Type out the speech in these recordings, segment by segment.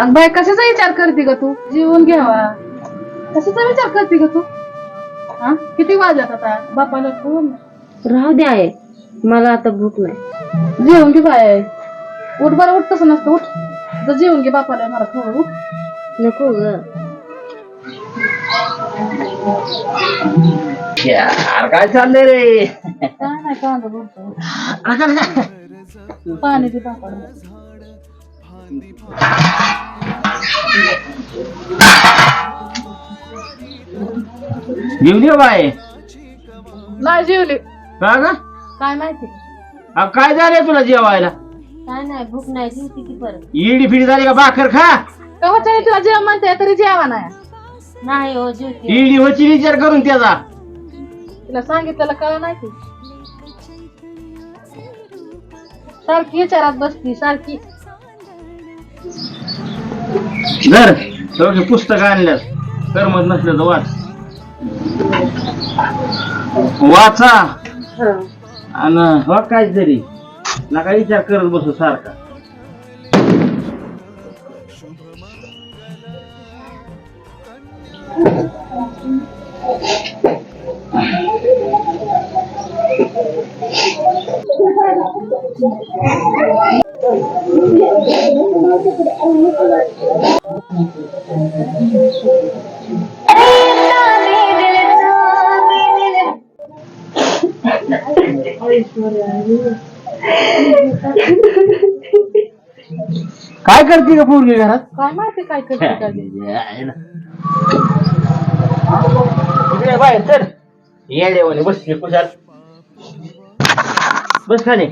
अग बाय कशाचा विचार करते ग तू? जीवन घ्यावा. कशाचा विचार करते ग तू? हा? किती वाजत आता? बापाला फोन. राहू दे आहे मला आता भूक नाही. जेवण घे बाय उठ बरं उठ तसं नसतं उठ. तर जेवण घे बापाला मला थोडं उठ. नको ग. यार काय चाललंय रे? काय नाही कांदा बोलतो. पाणी दे बापाला. जेवली हो बाय नाही जेवली. का? ग काय माहिती? अहो, काय झालंय तुला जेवायला? काय नाही भूक नाही जेवती की परत. इडी फिडी झाली का? भाकर खा. कवाच्या तुला जेवण म्हणते तरी जेवा नाही नाही हो जेवती. इडी होची विचार करून त्याचा. तिला सांगितलेलं कळ नाही ती. सारखी विचारात बसती सारखी. धर. सगळे पुस्तक आणल्यास करमत नसलं तर वाच. वाचा आणि हो काय तरी नका विचार करत बसू सारखा. काय करते का पोरगी घरात? काय माहिती काय करते काय. इकडे बाहेर तर येड्यावाने बसली कुशाल. बस खाली.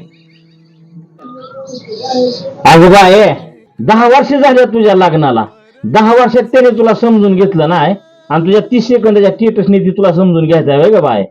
आजोबा आहे दहा वर्ष झाले तुझ्या लग्नाला. दहा वर्षात त्याने तुला समजून घेतलं नाही आणि तुझ्या तीस सेकंदाच्या टेटसने ती तुला समजून घ्यायचा आहे का बाय